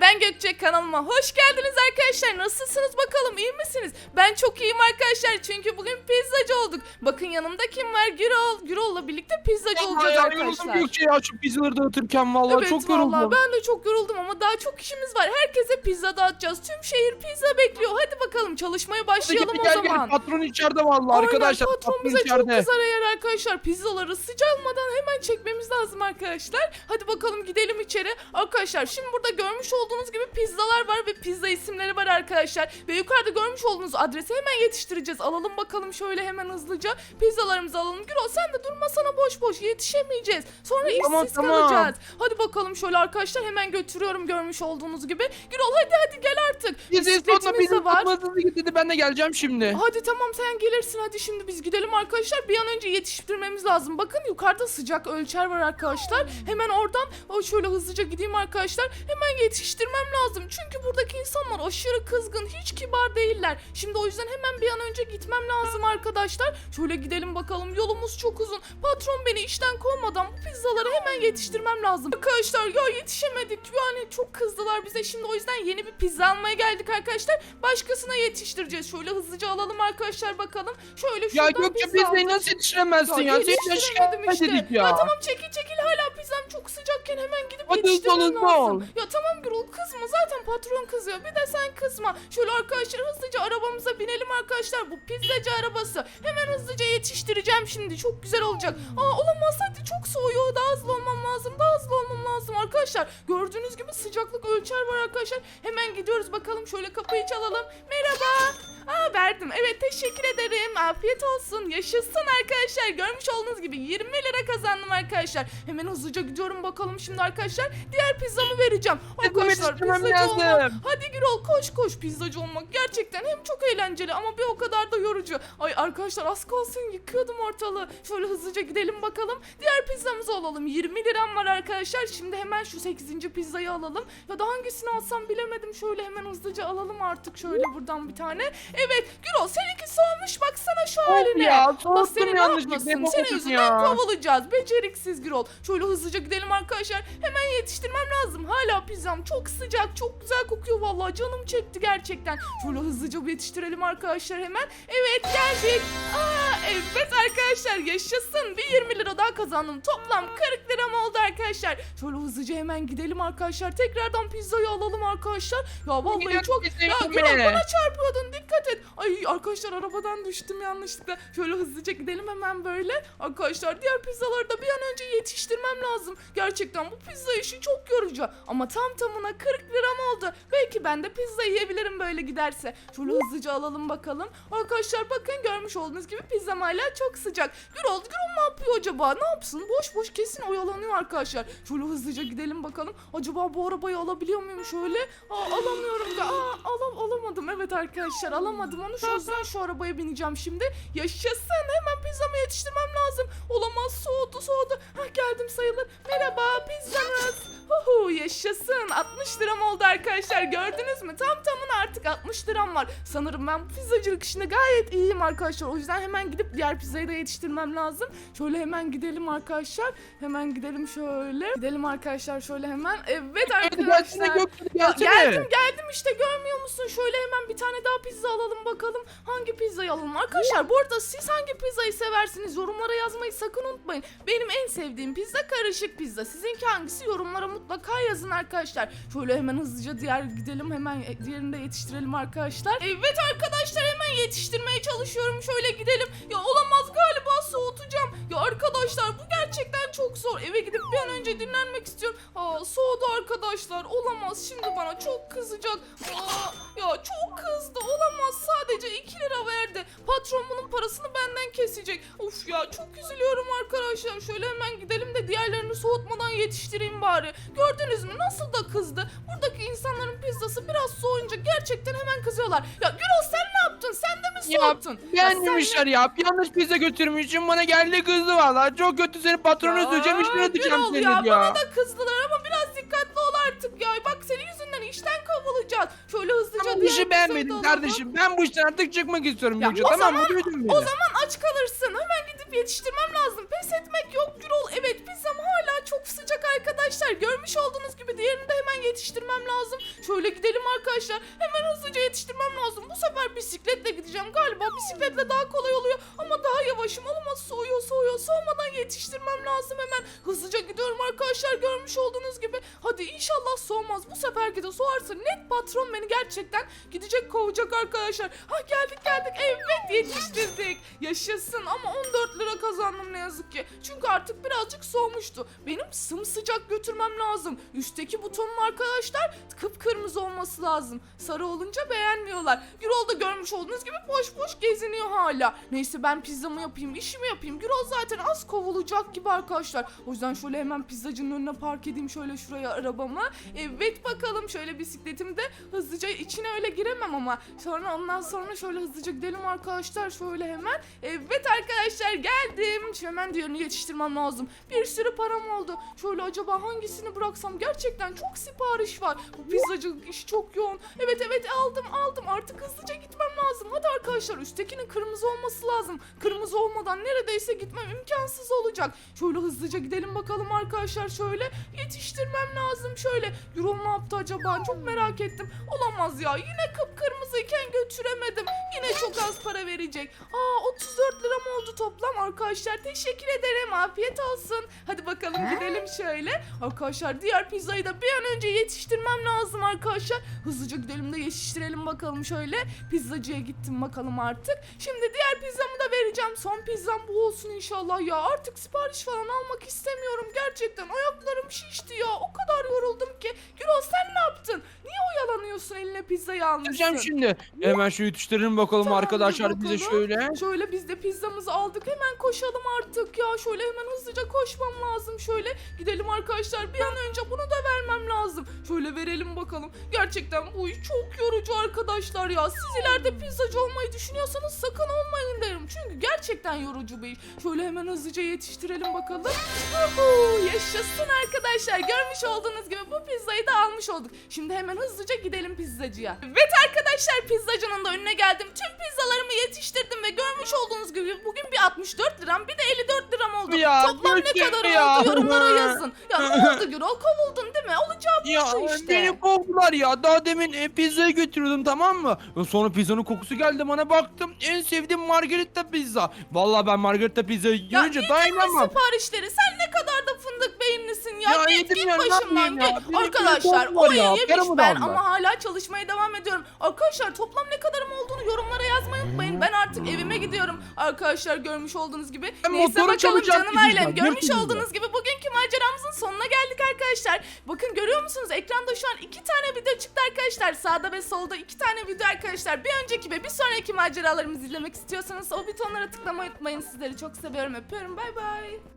ben Gökçe kanalıma hoş geldiniz arkadaşlar. Nasılsınız bakalım iyi misiniz? Ben çok iyiyim arkadaşlar çünkü bugün pizzacı olduk. Bakın yanımda kim var? Gürol. Gürol'la birlikte pizzacı olacağız ya, arkadaşlar. yoruldum Gökçe ya şu pizzaları dağıtırken vallahi Evet çok vallahi yoruldum. ben de çok yoruldum ama daha çok işimiz var. Herkese pizza dağıtacağız. Tüm şehir pizza bekliyor. Hadi bakalım çalışmaya başlayalım gel, o gel, zaman. Gel. Patron içeride vallahi Aynen, arkadaşlar. patron bize çok içeride. kızar eğer arkadaşlar pizzaları sıcalmadan hemen çekmemiz lazım arkadaşlar. Hadi bakalım gidelim içeri. Arkadaşlar şimdi burada görmüş olduğunuz gibi pizzalar var ve pizza isimleri var arkadaşlar. Ve yukarıda görmüş olduğunuz adrese hemen yetiştireceğiz. Alalım bakalım şöyle hemen hızlıca pizzalarımızı alalım. Gürol sen de durmasana boş boş yetişemeyeceğiz. Sonra Tamam, işsiz tamam. kalacağız. Hadi bakalım şöyle arkadaşlar hemen götürüyorum görmüş olduğunuz gibi. Gürol hadi hadi gel artık. Bisikletimiz de var. dedi ben de geleceğim şimdi. Hadi tamam sen gelirsin hadi şimdi biz gidelim arkadaşlar. Bir an önce yetiştirmemiz lazım. Bakın yukarıda sıcak ölçer var arkadaşlar. Hemen oradan o şöyle hızlıca gideyim arkadaşlar. Hemen yetiştirmem lazım. Çünkü buradaki insanlar aşırı kızgın. Hiç kibar değiller. Şimdi o yüzden hemen bir an önce gitmem lazım arkadaşlar. Şöyle gidelim bakalım. Yolumuz çok uzun. Patron beni işten kovmadan bu pizzaları hemen yetiştirmem lazım. Arkadaşlar ya yetişemedik. Yani çok kızdılar bize. Şimdi o yüzden yeni bir pizza almaya geldik arkadaşlar. Başkasına yetiştireceğiz. Şöyle hızlıca alalım arkadaşlar bakalım. Şöyle Ya şuradan Gökçe pizza pizzayı aldık. nasıl yetiştiremezsin ya? Seni de yetiştiremedim işte. dedik ya. tamam çekil çekil hala pizzam çok sıcakken hemen gidip Hadi hızlı ol, yetiştirmem hızlı lazım. ol. Ya tamam Gürül kızma zaten patron kızıyor bir de sen kızma. Şöyle arkadaşlar hızlıca arabamıza binelim arkadaşlar bu pizzacı arabası. Hemen hızlıca yetiştireceğim şimdi çok güzel olacak. Aa olamaz hadi çok soğuyor daha hızlı olmam lazım daha hızlı olmam lazım arkadaşlar. Gördüğünüz gibi sıcaklık ölçer var arkadaşlar. Hemen gidiyoruz bakalım şöyle kapıyı çalalım. Merhaba. Aa verdim. Evet teşekkür ederim. Afiyet olsun. Yaşasın arkadaşlar. Görmüş olduğunuz gibi 20 lira kazandım arkadaşlar. Hemen hızlıca gidiyorum bakalım şimdi arkadaşlar. Diğer pizzamı vereceğim. Arkadaşlar yetiştirmem pizzacı lazım. olmak. Hadi Gürol koş koş pizzacı olmak. Gerçekten hem çok eğlenceli ama bir o kadar da yorucu. Ay arkadaşlar az kalsın yıkıyordum ortalığı. Şöyle hızlıca gidelim bakalım. Diğer pizzamızı alalım. 20 liram var arkadaşlar. Şimdi hemen şu 8. pizzayı alalım. Ya da hangisini alsam bilemedim. Şöyle hemen hızlıca alalım artık şöyle buradan bir tane. Evet Gürol seninki soğumuş baksana şu Of haline. ya soğuttum seni ne yanlışlıkla. yapmasın? Senin yüzünden ya? kovulacağız. Beceriksiz Gürol. Şöyle hızlıca gidelim arkadaşlar. Hemen yetiştirmem lazım. Hala pizzam çok sıcak, çok güzel kokuyor vallahi. Canım çekti gerçekten. Şöyle hızlıca yetiştirelim arkadaşlar hemen. Evet geldik. Aa, evet arkadaşlar yaşasın. Bir 20 lira daha kazandım. Toplam 40 liram oldu arkadaşlar. Şöyle hızlıca hemen gidelim arkadaşlar. Tekrardan pizzayı alalım arkadaşlar. Ya vallahi çok... pizzayı Ya yemeye. Gürol bana et. Ay arkadaşlar arabadan düştüm yanlışlıkla. Şöyle hızlıca gidelim hemen böyle. Arkadaşlar diğer pizzaları da bir an önce yetiştirmem lazım. Gerçekten bu pizza işi çok yorucu. Ama tam tamına 40 liram oldu. Belki ben de pizza yiyebilirim böyle giderse. Şöyle hızlıca alalım bakalım. Arkadaşlar bakın görmüş olduğunuz gibi pizzam hala çok sıcak. Gürol, Gürol ne yapıyor acaba? Ne yapsın? Boş boş kesin oyalanıyor arkadaşlar. Şöyle hızlıca gidelim bakalım. Acaba bu arabayı alabiliyor muyum şöyle? Aa, alamıyorum da. Aa, alam, alamadım. Evet arkadaşlar alamadım onu. Şu yüzden şu arabaya bineceğim şimdi. Yaşasın. Hemen pizzamı yetiştirmem lazım. Olamaz soğudu soğudu. Hah geldim sayılır. Merhaba pizzanız. Huhu yaşasın. 60 liram oldu arkadaşlar. Gördünüz mü? Tam tamına artık 60 liram var. Sanırım ben bu pizzacılık işinde gayet iyiyim arkadaşlar. O yüzden hemen gidip diğer pizzayı da yetiştirmem lazım. Şöyle hemen gidelim arkadaşlar. Hemen gidelim şöyle. Gidelim arkadaşlar şöyle hemen. Evet arkadaşlar. Ya geldim geldim işte görmüyor musun? Şöyle hemen bir tane daha pizza alalım bakalım. Hangi pizzayı alalım? Arkadaşlar bu arada siz hangi pizzayı seversiniz? Yorumlara yazmayı sakın unutmayın. Benim en sevdiğim pizza karışık pizza. Sizinki hangisi? Yorumlara mutlaka yazın arkadaşlar. Şöyle hemen hızlıca diğer gidelim hemen e, diğerini de yetiştirelim arkadaşlar. Evet arkadaşlar hemen yetiştirmeye çalışıyorum. Şöyle gidelim. Ya olamaz galiba soğutacağım. Ya arkadaşlar bu gerçekten çok zor. Eve gidip bir an önce dinlenmek istiyorum. Aa soğudu arkadaşlar. Olamaz şimdi bana çok kızacak. Aa, ya çok kızdı. Olamaz sadece 2 lira verdi. Patron bunun parasını benden kesecek. Of ya çok üzülüyorum arkadaşlar. Şöyle hemen gidelim de diğerlerini soğutmadan yetiştireyim bari. Gördünüz mü nasıl da kızdı. Buradaki insanların pizzası biraz soğuyunca gerçekten hemen kızıyorlar. Ya Gürol sen ne yaptın? Sen de mi soğuttun? Ya beğenmemişler ya. Yanlış pizza götürmüşüm bana geldi kızdı valla. Çok kötü seni patronu Ya, üzüleceğim işten atacağım Gürol seni ya. ya. Bana da kızdılar ama biraz dikkatli ol artık ya. Bak senin yüzünden işten kovulacağız. Şöyle hızlıca Ama bu diğer işi da beğenmedim alalım. kardeşim. Ben bu işten artık çıkmak istiyorum Ya Gökçe. o Tamam mı? zaman-. O zaman aç kalırsın. Hemen gidip yetiştirmem lazım. Pes etmek yok Gürol. Evet pizzam hala çok sıcak arkadaşlar. Görmüş olduğunuz gibi diğerini de hemen yetiştirmem lazım. Şöyle gidelim arkadaşlar. Hemen hızlıca yetiştirmem lazım. Bu sefer bisikletle gideceğim. Galiba bisikletle daha kolay oluyor ama daha yavaşım. Olamaz soğuyor soğuyor. Soğumadan yetiştirmem lazım hemen. Hızlıca gidiyorum arkadaşlar görmüş olduğunuz gibi. Hadi inşallah soğumaz. Bu seferki de soğarsa net patron beni gerçekten gidecek kovacak arkadaşlar. Ha geldik geldik. Evet yetiştirdik. Yaşasın ama 14 lira kazandım ne yazık ki. Çünkü artık birazcık soğumuştu. Benim sımsıcak götürmem lazım. Üstteki butonun arkadaşlar kıpkırmızı olması lazım. Sarı olunca beğenmiyorlar. Gürol görmüş olduğunuz gibi boş boş geziniyor hala. Neyse ben pizzamı yapayım, işimi yapayım. Gürol zaten az kovulacak gibi arkadaşlar. O yüzden şöyle hemen pizzacının önüne park edeyim şöyle şuraya arabamı. Evet bakalım şöyle bisikletimi de hızlıca içine öyle giremem ama. Sonra ondan sonra şöyle hızlıca gidelim arkadaşlar şöyle hemen. Evet arkadaşlar geldim. Şu hemen yetiştirmem lazım. Bir sürü param oldu. Şöyle acaba hangisini bıraksam gerçekten çok sipariş var. Bu pizzacılık işi çok yoğun. Evet evet aldım aldım artık hızlıca gitmem lazım. Hadi arkadaşlar üsttekinin kırmızı olması lazım. Kırmızı olmadan neredeyse gitmem imkansız olacak. Şöyle hızlıca gidelim bakalım arkadaşlar şöyle yetiştirmem lazım şöyle. Euro ne yaptı acaba çok merak ettim. Olamaz ya yine kıpkırmızıyken götüremedim. Yine çok az para verecek. Aa 34 liram oldu toplam arkadaşlar. Teşekkür ederim afiyet olsun. Hadi bakalım gidelim şöyle. Arkadaşlar diğer pizzayı da bir an önce yetiştirmem lazım arkadaşlar. Hızlıca gidelim de yetiştirelim bakalım şöyle. Pizzacıya gittim bakalım artık. Şimdi diğer pizzamı da vereceğim. Son pizzam bu olsun inşallah ya. Artık sipariş falan almak istemiyorum. Gerçekten ayaklarım şişti ya. O kadar yoruldum ki. Gürol sen ne yaptın? Niye oyalanıyorsun eline pizzayı almışsın? Yapacağım şimdi. Hemen şu yetiştirelim bakalım Tamamdır arkadaşlar bize bakalım. şöyle. Şöyle biz de pizzamızı aldık. Hemen koşalım artık ya. Şöyle hemen hızlıca koşmam lazım. Şöyle gidelim arkadaşlar. Bir an önce bunu da vermem lazım. Şöyle verelim bakalım. Gerçekten bu iş çok yorucu arkadaşlar ya. Siz ileride pizzacı olmayı düşünüyorsanız sakın olmayın derim. Çünkü gerçekten yorucu bir iş. Şöyle hemen hızlıca yetiştirelim bakalım. Uhu, yaşasın arkadaşlar. Görmüş olduğunuz gibi bu pizzayı da almış olduk. Şimdi hemen hızlıca gidelim pizzacıya. Evet arkadaşlar pizzacının da önüne geldim. Tüm pizzalarımı yetiştirdim ve görmüş olduğunuz gibi bugün bir 64 liram bir de 54 liram oldu. Ya, Toplam ne Gökçe kadar ya. oldu yorumlara yazın. Ya ne oldu Gürol kovuldun değil mi? Olacağı Ya buydu işte. beni kovdular ya. Daha demin e, pizzayı götürüyordum tamam mı? Sonra pizzanın kokusu geldi bana baktım. En sevdiğim margarita pizza. Vallahi ben margarita pizzayı Ya görünce dayanamam. siparişleri? Sen ne kadar da fındık beyinlisin ya. Ya git yedim git ya, ne başımdan yapayım ya? git. Arkadaşlar o ya, yemiş paramı da ben aldılar. ama hala çalışmaya devam ediyorum. Arkadaşlar toplam ne kadarım olduğunu yorumlara yazmayı unutmayın. Ben artık evime gidiyorum. Arkadaşlar görmüş olduğunuz gibi. Ben Neyse motoru bakalım çalacağım canım gideceğim. ailem. Görmüş olduğunuz gibi bugünkü maceramızın sonuna geldik arkadaşlar. Bakın görüyor musunuz? Ekranda şu an iki tane video çıktı arkadaşlar. Sağda ve solda iki tane video arkadaşlar. Bir önceki ve bir sonraki maceralarımızı izlemek istiyorsanız o butonlara tıklamayı unutmayın. Sizleri çok seviyorum. Öpüyorum. Bay bay.